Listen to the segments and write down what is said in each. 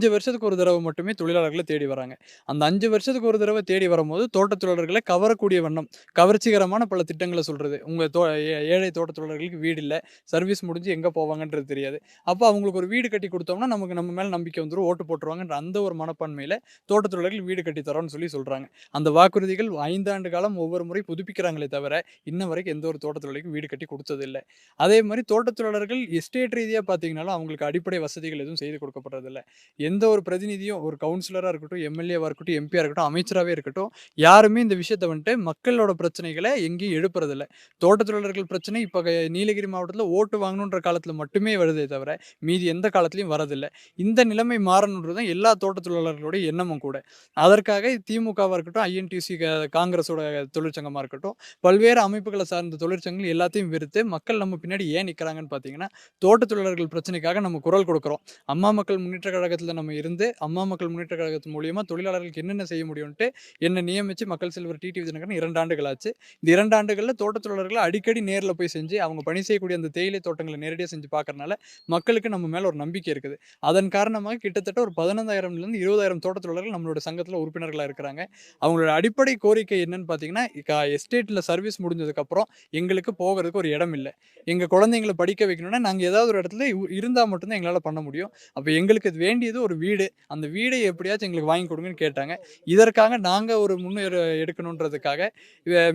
அஞ்சு வருஷத்துக்கு ஒரு தடவை மட்டுமே தொழிலாளர்களை தேடி வராங்க. அந்த அஞ்சு வருஷத்துக்கு ஒரு தடவை தேடி வரும்போது தோட்ட தொழிலாளர்களை கவரக்கூடிய வண்ணம் கவர்ச்சிகரமான பல திட்டங்களை சொல்றது. உங்க தோ ஏ- ஏழை தோட்ட தொழிலாளர்களுக்கு வீடு இல்லை சர்வீஸ் முடிஞ்சு எங்க போவாங்கன்றது தெரியாது. அப்போ அவங்களுக்கு ஒரு வீடு கட்டி கொடுத்தோம்னா நமக்கு நம்ம மேல நம்பிக்கை வந்துடும் ஓட்டு போட்டுருவாங்கன்ற அந்த ஒரு மனப்பான்மையில தோட்ட தொழிலாளர்கள் வீடு கட்டி தரோம்னு சொல்லி சொல்றாங்க. அந்த வாக்குறுதிகள் ஐந்தாண்டு காலம் ஒவ்வொரு முறை புதுப்பிக்கிறாங்களே தவிர இன்ன வரைக்கும் எந்த ஒரு தோட்ட தொழிலாளிக்கும் வீடு கட்டி கொடுத்ததில்லை. அதே மாதிரி தோட்ட தொழிலாளர்கள் எஸ்டேட் ரீதியாக பார்த்தீங்கன்னாலும் அவங்களுக்கு அடிப்படை வசதிகள் எதுவும் செய்து கொடுக்கப்படுறதில்லை. எந்த ஒரு பிரதிநிதியும் ஒரு கவுன்சிலராக இருக்கட்டும் எம்எல்ஏவாக இருக்கட்டும் எம்பியாக இருக்கட்டும் அமைச்சராகவே இருக்கட்டும் யாருமே இந்த விஷயத்தை வந்துட்டு மக்களோட பிரச்சனைகளை எங்கேயும் எழுப்புறதில்ல. தோட்டத் தொழிலாளர்கள் பிரச்சனை இப்போ நீலகிரி மாவட்டத்தில் ஓட்டு வாங்கணுன்ற காலத்தில் மட்டுமே வருதே தவிர மீதி எந்த காலத்துலையும் வரதில்லை. இந்த நிலைமை மாறணுன்றது தான் எல்லா தோட்டத் தொழிலாளர்களுடைய எண்ணமும் கூட. அதற்காக திமுகவாக இருக்கட்டும் ஐஎன்டிசி காங்கிரஸோட தொழிற்சங்கமாக இருக்கட்டும் பல்வேறு அமைப்புகளை சார்ந்த தொழிற்சங்கங்கள் எல்லாத்தையும் விருத்து மக்கள் நம்ம பின்னாடி ஏன் நிற்கிறாங்கன்னு பார்த்தீங்கன்னா தோட்டத் தொழிலாளர்கள் பிரச்சனைக்காக நம்ம குரல் கொடுக்குறோம். அம்மா மக்கள் முன்னேற்ற கழகத்தில் நம்ம இருந்து அம்மா மக்கள் முன்னேற்ற கழகத்தின் மூலியமா தொழிலாளர்களுக்கு என்னென்ன செய்ய முடியும்ட்டு என்னை நியமிச்சு மக்கள் செல்வர் டிடி விஜயநகரன் இரண்டு ஆண்டுகள் ஆச்சு இந்த இரண்டு ஆண்டுகளில் தோட்டத் தொழிலாளர்களை அடிக்கடி நேரில் போய் செஞ்சு அவங்க பணி செய்யக்கூடிய அந்த தேயிலை தோட்டங்களை நேரடியாக செஞ்சு பார்க்கறனால மக்களுக்கு நம்ம மேலே ஒரு நம்பிக்கை இருக்குது. அதன் காரணமாக கிட்டத்தட்ட ஒரு பதினஞ்சாயிரம்லேருந்து இருபதாயிரம் தோட்டத் தொழிலாளர்கள் நம்மளோட சங்கத்தில் உறுப்பினர்களாக இருக்கிறாங்க. அவங்களோட அடிப்படை கோரிக்கை என்னன்னு பார்த்தீங்கன்னா எஸ்டேட்டில் சர்வீஸ் முடிஞ்சதுக்கப்புறம் எங்களுக்கு போகிறதுக்கு ஒரு இடம் இல்லை. எங்கள் குழந்தைங்களை படிக்க வைக்கணும்னா நாங்கள் ஏதாவது ஒரு இடத்துல இருந்தால் மட்டும்தான் எங்களால் பண்ண முடியும். அப்போ எங்களுக்கு வேண்டியது ஒரு வீடு. அந்த வீடை எப்படியாச்சும் எங்களுக்கு வாங்கி கொடுங்கன்னு கேட்டாங்க. இதற்காக நாங்கள் ஒரு முன்னேற எடுக்கணுன்றதுக்காக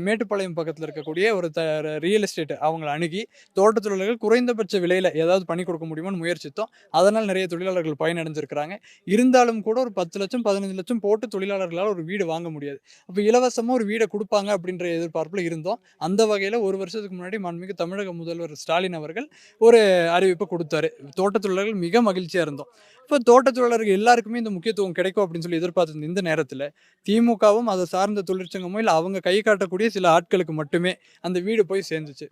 மேட்டுப்பாளையம் பக்கத்தில் இருக்கக்கூடிய ஒரு த ரியல் எஸ்டேட் அவங்கள அணுகி தோட்டத் தொழிலாளர்கள் குறைந்தபட்ச விலையில் ஏதாவது பண்ணி கொடுக்க முடியுமான்னு முயற்சித்தோம். அதனால் நிறைய தொழிலாளர்கள் பயனடைஞ்சிருக்கிறாங்க. இருந்தாலும் கூட ஒரு பத்து லட்சம் பதினஞ்சு லட்சம் போட்டு தொழிலாளர்களால் ஒரு வீடு வாங்க முடியாது. அப்போ இலவசமாக ஒரு வீடை கொடுப்பாங்க அப்படின்ற எதிர்பார்ப்பில் இருந்தோம். அந்த வகையில் ஒரு வருஷத்துக்கு முன்னாடி மாண்புமிகு தமிழக முதல்வர் ஸ்டாலின் அவர்கள் ஒரு அறிவிப்பை கொடுத்தாரு. தோட்டத் தொழிலாளர்கள் மிக மகிழ்ச்சியாக இருந்தோம். இப்போ தோட்டத் தொழிலாளர்கள் எல்லாருக்குமே இந்த முக்கியத்துவம் கிடைக்கும் அப்படின்னு சொல்லி எதிர்பார்த்து இந்த நேரத்தில். திமுகவும் அதை சார்ந்த தொழிற்சங்கமோ இல்லை அவங்க கை காட்டக்கூடிய சில ஆட்களுக்கு மட்டுமே அந்த வீடு போய் சேர்ந்துச்சு.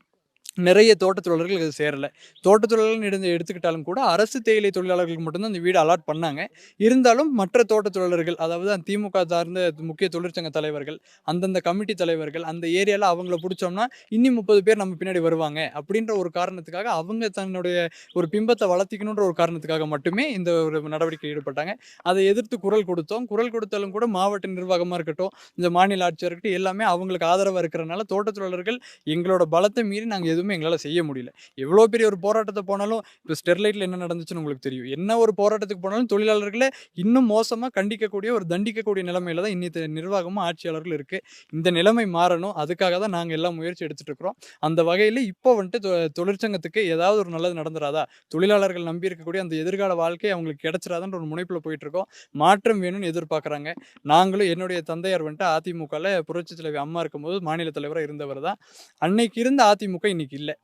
நிறைய தோட்ட தொழிலாளர்கள் இது சேரலை. தோட்ட தொழிலாளர்கள் எடுத்து எடுத்துக்கிட்டாலும் கூட அரசு தேயிலை தொழிலாளர்களுக்கு மட்டும்தான் அந்த வீடு அலாட் பண்ணாங்க. இருந்தாலும் மற்ற தோட்ட தொழிலாளர்கள் அதாவது அந்த திமுக சார்ந்த முக்கிய தொழிற்சங்க தலைவர்கள் அந்தந்த கமிட்டி தலைவர்கள் அந்த ஏரியாவில் அவங்கள பிடிச்சோம்னா இன்னி முப்பது பேர் நம்ம பின்னாடி வருவாங்க. அப்படின்ற ஒரு காரணத்துக்காக அவங்க தன்னுடைய ஒரு பிம்பத்தை வளர்த்திக்கணுன்ற ஒரு காரணத்துக்காக மட்டுமே இந்த ஒரு நடவடிக்கை ஈடுபட்டாங்க. அதை எதிர்த்து குரல் கொடுத்தோம். குரல் கொடுத்தாலும் கூட மாவட்ட நிர்வாகமாக இருக்கட்டும் இந்த மாநில ஆட்சியாக இருக்கட்டும் எல்லாமே அவங்களுக்கு ஆதரவாக இருக்கிறனால தோட்ட தொழிலாளர்கள் எங்களோட பலத்தை மீறி நாங்கள் எதுவும் எங்களால் செய்ய முடியல. எவ்வளோ பெரிய ஒரு போராட்டத்தை போனாலும் இப்போ ஸ்டெர்லைட்டில் என்ன நடந்துச்சுன்னு உங்களுக்கு தெரியும். என்ன ஒரு போராட்டத்துக்கு போனாலும் தொழிலாளர்களை இன்னும் மோசமாக கண்டிக்கக்கூடிய ஒரு தண்டிக்கக்கூடிய நிலைமையில தான் இன்னி நிர்வாகமும் ஆட்சியாளர்கள் இருக்குது இந்த நிலைமை மாறணும். அதுக்காக தான் நாங்கள் எல்லாம் முயற்சி எடுத்துகிட்டு இருக்கிறோம். அந்த வகையில் இப்போ வந்துட்டு தொ- தொழிற்சங்கத்துக்கு ஏதாவது ஒரு நல்லது நடந்துடாதா தொழிலாளர்கள் நம்பி இருக்கக்கூடிய அந்த எதிர்கால வாழ்க்கை அவங்களுக்கு கிடைச்சிராதான்ற ஒரு முனைப்பில் போயிட்டுருக்கோம் மாற்றம் வேணும்னு எதிர்பார்க்குறாங்க. நாங்களும் என்னுடைய தந்தையார் வந்துட்டு அதிமுகவில் புரட்சி தலைவி அம்மா இருக்கும்போது மாநில தலைவராக இருந்தவர் தான் அன்னைக்கு இருந்த அதிமுக இன்னைக்கு இல்லை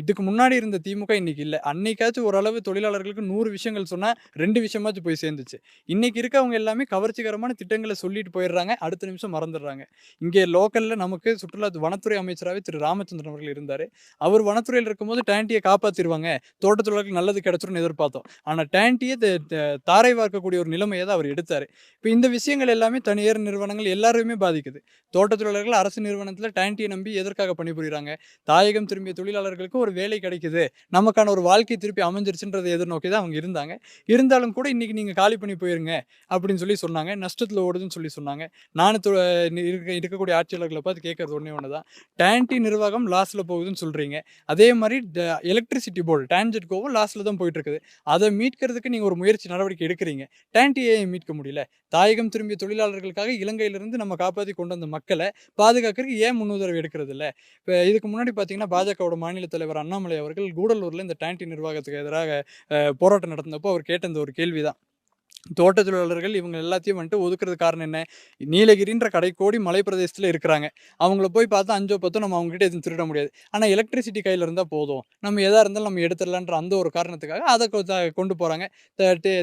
இதுக்கு முன்னாடி இருந்த திமுக இன்னைக்கு இல்லை. அன்னைக்காச்சும் ஓரளவு தொழிலாளர்களுக்கு நூறு விஷயங்கள் சொன்னால் ரெண்டு விஷயமாச்சும் போய் சேர்ந்துச்சு. இன்னைக்கு இருக்கவங்க எல்லாமே கவர்ச்சிகரமான திட்டங்களை சொல்லிட்டு போயிடுறாங்க. அடுத்த நிமிஷம் மறந்துடுறாங்க. இங்கே லோக்கலில் நமக்கு சுற்றுலா வனத்துறை அமைச்சராகவே திரு. ராமச்சந்திரன் அவர்கள் இருந்தார். அவர் வனத்துறையில் இருக்கும்போது டேண்டியை காப்பாற்றிடுவாங்க தோட்டத்தொழர்களுக்கு நல்லது கிடைச்சிரும்னு எதிர்பார்த்தோம். ஆனால் டேண்டியை தாரை பார்க்கக்கூடிய ஒரு நிலைமையை தான் அவர் எடுத்தார். இப்போ இந்த விஷயங்கள் எல்லாமே தனியார் நிறுவனங்கள் எல்லாருமே பாதிக்குது. தோட்டத்தொழிலாளர்கள் அரசு நிறுவனத்தில் டேண்டியை நம்பி எதற்காக பணிபுரிகிறாங்க தாயகம் திரும்பிய தொழிலாளர்களுக்கு ஒரு வேலை கிடைக்குது. நமக்கான ஒரு வாழ்க்கை திருப்பி அமைஞ்சிருச்சுன்றதை எதிர்நோக்கி தான் அவங்க இருந்தாங்க. இருந்தாலும் கூட இன்னைக்கு நீங்கள் காலி பண்ணி போயிருங்க அப்படின்னு சொல்லி சொன்னாங்க. நஷ்டத்தில் ஓடுதுன்னு சொல்லி சொன்னாங்க. நான் இருக்க இருக்கக்கூடிய ஆட்சியாளர்களை பார்த்து கேட்கறது ஒன்றே ஒன்று தான் டேன்டி நிர்வாகம் லாஸில் போகுதுன்னு சொல்கிறீங்க அதே மாதிரி எலக்ட்ரிசிட்டி போர்டு டேன்ஜெட் கோவோ லாஸில் தான் போயிட்டுருக்குது. அதை மீட்கிறதுக்கு நீங்கள் ஒரு முயற்சி நடவடிக்கை எடுக்கிறீங்க. டேன்டியை மீட்க முடியல. தாயகம் திரும்பிய தொழிலாளர்களுக்காக இலங்கையிலிருந்து நம்ம காப்பாற்றி கொண்டு வந்த மக்களை பாதுகாக்கிறதுக்கு ஏன் முன்னுதரவு எடுக்கிறது இல்லை இப்போ இதுக்கு முன்னாடி பார்த்தீங்கன்னா பாஜகவோட மாநில தலைவர் அண்ணாமலை அவர்கள் கூடலூரில் இந்த டேண்டி நிர்வாகத்துக்கு எதிராக போராட்டம் நடந்தப்போ அவர் கேட்ட இந்த ஒரு கேள்வி தான் தோட்ட தொழிலாளர்கள் இவங்க எல்லாத்தையும் வந்துட்டு ஒதுக்குறது காரணம் என்ன? நீலகிரின்ற கடைக்கோடி மலை பிரதேசத்தில் இருக்கிறாங்க. அவங்கள போய் பார்த்தா அஞ்சோ பத்தோ நம்ம அவங்ககிட்ட எதுவும் திருட முடியாது. ஆனால் எலக்ட்ரிசிட்டி கையில் இருந்தால் போதும். நம்ம எதாக இருந்தாலும் நம்ம எடுத்துடலான்ற அந்த ஒரு காரணத்துக்காக அதை கொ- த- கொண்டு போகிறாங்க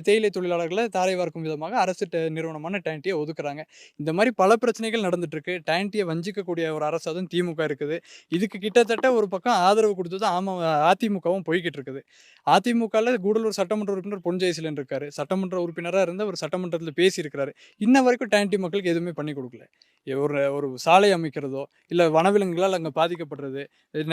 தேயிலை தொழிலாளர்களை தாரை வார்க்கும் விதமாக அரசு நிறுவனமான டேண்டியை ஒதுக்குறாங்க. இந்த மாதிரி பல பிரச்சனைகள் நடந்துட்டுருக்கு. டேண்டியை வஞ்சிக்கக்கூடிய ஒரு அரசு அதுவும் திமுக இருக்குது. இதுக்கு கிட்டத்தட்ட ஒரு பக்கம் ஆதரவு கொடுத்தது ஆமா அதிமுகவும் போய்கிட்டு இருக்குது. அதிமுகவில் கூடலூர் சட்டமன்ற உறுப்பினர் பொன் ஜெயசீலன் இருக்காரு. சட்டமன்ற உறுப்பினர் உறுப்பினரா இருந்து அவர் சட்டமன்றத்தில் பேசியிருக்கிறாரு. இன்ன வரைக்கும் டேன்டி மக்களுக்கு எதுவுமே பண்ணி கொடுக்கல ஒரு ஒரு சாலை அமைக்கிறதோ, இல்லை வனவிலங்குகளால் அங்கே பாதிக்கப்படுறது,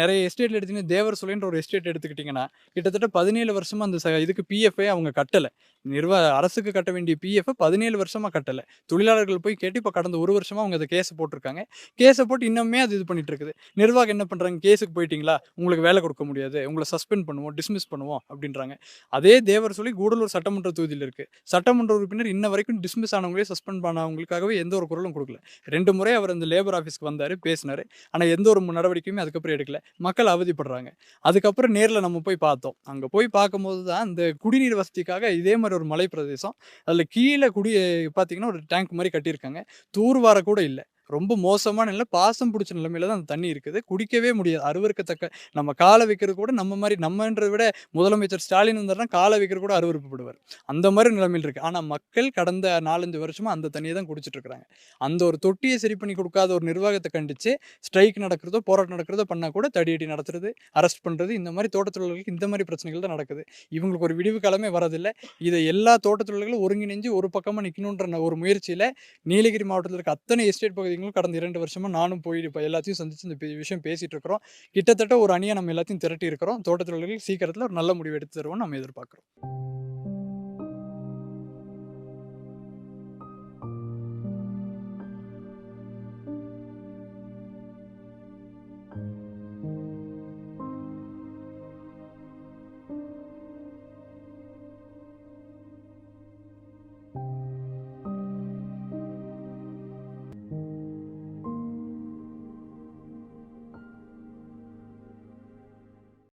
நிறைய எஸ்டேட்ல எடுத்தீங்கன்னா தேவர் சொல்லின்ற ஒரு எஸ்டேட் எடுத்துக்கிட்டிங்கன்னா கிட்டத்தட்ட பதினேழு வருஷமாக அந்த ச இதுக்கு பிஎஃப்ஐ அவங்க கட்டலை. நிர்வாக அரசுக்கு கட்ட வேண்டிய பிஎஃப் பதினேழு வருஷமாக கட்டலை. தொழிலாளர்கள் போய் கேட்டு இப்போ கடந்த ஒரு வருஷமாக அவங்க அதை கேஸை போட்டிருக்காங்க. கேஸை போட்டு இன்னுமே அது இது பண்ணிட்டு இருக்குது. நிர்வாகம் என்ன பண்ணுறாங்க கேஸுக்கு போயிட்டீங்களா? உங்களுக்கு வேலை கொடுக்க முடியாது. உங்களை சஸ்பெண்ட் பண்ணுவோம், டிஸ்மிஸ் பண்ணுவோம் அப்படின்றாங்க. அதே தேவர் சொல்லி கூடலூர் சட்டமன்ற தொகுதியில் இருக்குது சட்டமன்ற உறுப்பினர் இன்ன வரைக்கும் டிஸ்மிஸ் ஆனவங்களே சஸ்பெண்ட் பண்ணவங்களுக்காகவே எந்த ஒரு குரலும் கொடுக்கல. ரெண்டு முறை அவர் அந்த லேபர் ஆஃபீஸ்க்கு வந்தார் பேசினார் ஆனால் எந்த ஒரு நடவடிக்கையுமே அதுக்கப்புறம் எடுக்கல. மக்கள் அவதிப்படுறாங்க. அதுக்கப்புறம் நேரில் நம்ம போய் பார்த்தோம். அங்கே போய் பார்க்கும்போது தான் இந்த குடிநீர் வசதிக்காக இதே மாதிரி ஒரு மலை பிரதேசம். அதில் கீழே குடி பார்த்தீங்கன்னா, ஒரு டேங்க் மாதிரி கட்டியிருக்காங்க. தூர்வார கூட இல்லை ரொம்ப மோசமான நிலை, பாசம் பிடிச்ச நிலைமையில தான் அந்த தண்ணி இருக்குது. குடிக்கவே முடியாது. அருவருக்கத்தக்க நம்ம காலை வைக்கிறது கூட நம்ம மாதிரி நம்மன்றத விட முதலமைச்சர் ஸ்டாலின் வந்தாருன்னா, காலை வைக்கிறது கூட அருவருப்புப்படுவார். அந்த மாதிரி நிலைமையில் இருக்குது ஆனால் மக்கள் கடந்த நாலஞ்சு வருஷமாக அந்த தண்ணியை தான் குடிச்சிட்டு இருக்கிறாங்க அந்த ஒரு தொட்டியை சரி பண்ணி கொடுக்காத ஒரு நிர்வாகத்தை கண்டித்து ஸ்ட்ரைக் நடக்கிறதோ, போராட்டம் நடக்கிறதோ பண்ணால் கூட தடியடி நடத்துறது, அரெஸ்ட் பண்ணுறது இந்த மாதிரி தோட்டத்தொழிலாளர்களுக்கு இந்த மாதிரி பிரச்சனைகள் தான் நடக்குது. இவங்களுக்கு ஒரு விடிவு காலமே வரதில்லை இதை எல்லா தோட்டத்தொழில்களும் ஒருங்கிணைஞ்சு ஒரு பக்கமாக நிற்கணுன்ற ஒரு முயற்சியில் நீலகிரி மாவட்டத்தில் இருக்க அத்தனை எஸ்டேட் பகுதி பகுதிகளும் கடந்த இரண்டு வருஷமா நானும் போய் எல்லாத்தையும் சந்திச்சு இந்த விஷயம் பேசிட்டு இருக்கிறோம். கிட்டத்தட்ட ஒரு அணியை நம்ம எல்லாத்தையும் திரட்டி இருக்கிறோம். தோட்டத்தொழில்கள் சீக்கிரத்தில் ஒரு நல்ல முடிவு எடுத்து தருவோம் நம்ம எதிர்பார்க்கிறோம்.